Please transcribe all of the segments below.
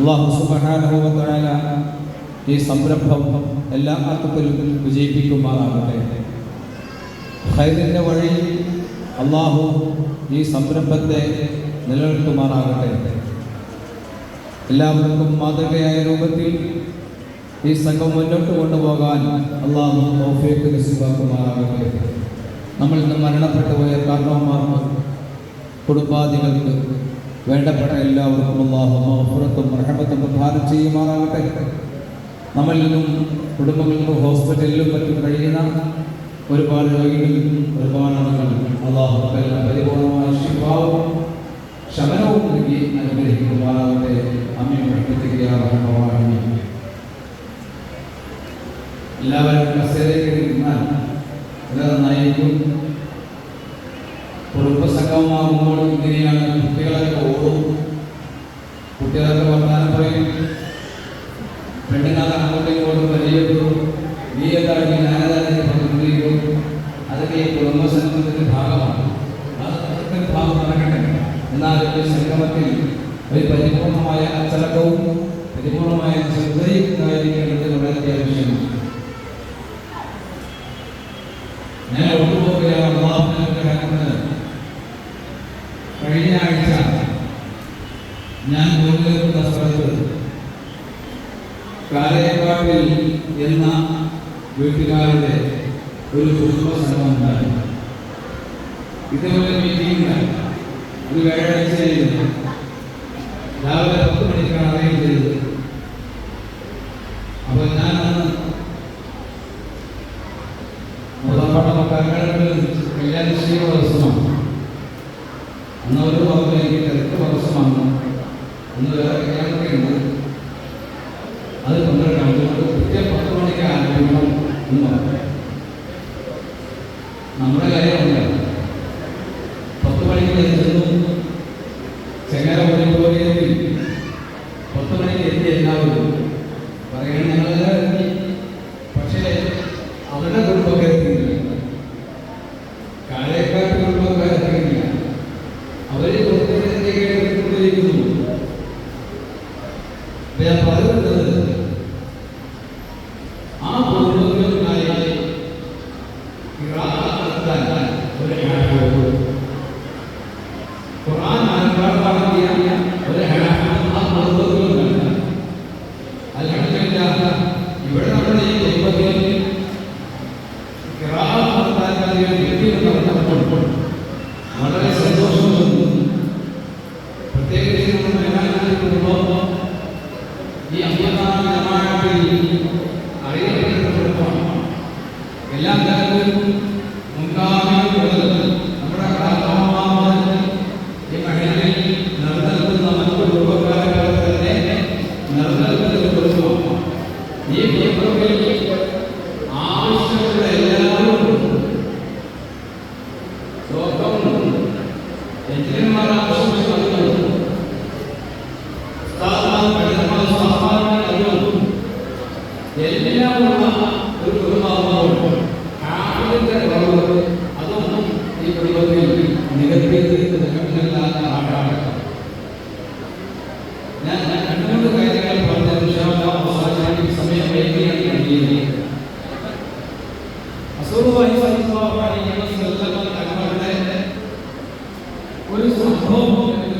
അള്ളാഹു സുബാനുഭവത്തായ ഈ സംരംഭം എല്ലാ അർത്ഥത്തിലും വിജയിപ്പിക്കുമാറാകട്ടെ. ഹൈറിന്റെ വഴി അള്ളാഹു ഈ സംരംഭത്തെ നിലനിർത്തുമാറാകട്ടെ. എല്ലാവർക്കും മാതൃകയായ രൂപത്തിൽ ഈ സംഘം മുന്നോട്ട് കൊണ്ടുപോകാൻ അള്ളാഹു തൗഫീഖ് നസീബാക്കുമാറാകട്ടെ. നമ്മൾ ഇന്ന് മരണപ്പെട്ടുപോയ കാരണവന്മാർക്ക് കുടുംബാദികൾക്ക് വേണ്ടപ്പെട്ട എല്ലാവർക്കും അള്ളാഹു മഹഫുറത്തും റഹമത്തും പ്രധാനം ചെയ്യുമാറാകട്ടെ. നമ്മളിൽ നിന്നും കുടുംബങ്ങൾക്കും ഹോസ്പിറ്റലിലും മറ്റും കഴിയുന്ന ഒരുപാട് രോഗികൾ ഒരുപാട് ആളുകൾ അള്ളാഹു പരിപൂർണമായ ശിവാവും ശമനവും നൽകി അനുഗ്രഹിക്കുമാറാകട്ടെ. അമ്മയും പഠിപ്പിക്കുകയാണ് എല്ലാവരും കസേരയിൽ ഇരുന്നാൽ ഇത് നന്നായിരിക്കും. കുടുംബ സംഘമാകുമ്പോൾ ഇങ്ങനെയാണ് കുട്ടികളൊക്കെ ഓടും. കുട്ടികളൊക്കെ വർത്താനം പറയും. പെണ്ണുങ്ങളെ അങ്ങോട്ടും ഇങ്ങോട്ടും പരിചയപ്പെടും. നീ ഏതാണെങ്കിൽ ഞാനതാണ് പ്രതിനിധിക്കും അതൊക്കെ ഈ കുടുംബസംഗത്തിന്റെ ഭാഗമാണ്. ഭാഗം നടക്കട്ടെ. എന്നാൽ ഒരു സംഗമത്തിൽ ഒരു പരിപൂർണമായ അച്ചടക്കവും പരിപൂർണമായ ശ്രദ്ധയും ഉണ്ടായിരിക്കേണ്ടത് വളരെ അത്യാവശ്യമാണ്. ഞാൻ ഒട്ടുപോകുകയാണ് കഴിഞ്ഞ ആഴ്ച ഞാൻ ജോലിയെടുക്കുന്ന സ്ഥലത്ത് കാലയക്കാട്ടിൽ എന്ന വീട്ടുകാരുടെ ഒരു കുടുംബ സംഘം ഉണ്ടായി ഇതുപോലെ മീറ്റിംഗ് ഒരു വ്യാഴാഴ്ചയായിരുന്നു രാവിലെ പത്ത് മണിക്കാണ് അറേഞ്ച് ചെയ്തത് അപ്പോൾ ഞാൻ അന്ന് മുതൽപ്പാടം കല്യാണശ്രീ കല്യാണ നിശ്ചയ ദിവസമാണ്. എനിക്ക് തിരക്ക് ദിവസമാണ് അന്ന് വേറെ ഉണ്ട് അത് പന്ത്രണ്ടാണ് അതുകൊണ്ട് കൃത്യം പത്ത് മണിക്ക് ആരംഭിക്കണം എന്ന് പറഞ്ഞു നമ്മുടെ കാര്യമല്ല പത്ത് മണിക്ക് ചെന്നു. ചെങ്ങര ഓഡിറ്റോറിയത്തിൽ പത്ത് മണിക്ക് എത്തി എല്ലാവരും. പറയണം ഞങ്ങളെല്ലാം പക്ഷേ അവരുടെ കുടുംബക്കാർ അപ്പൊ ഞാൻ Thank you. ഒരു സംഭവം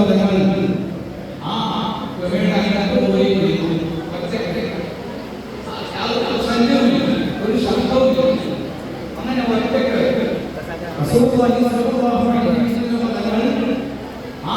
പദ്ധതി ആ ഗവേണ അതിനകത്ത് പോയി ഒരു ശബ്ദവും അങ്ങനെ ഒറ്റയ്ക്ക് അസുഖമായി സർവ ആ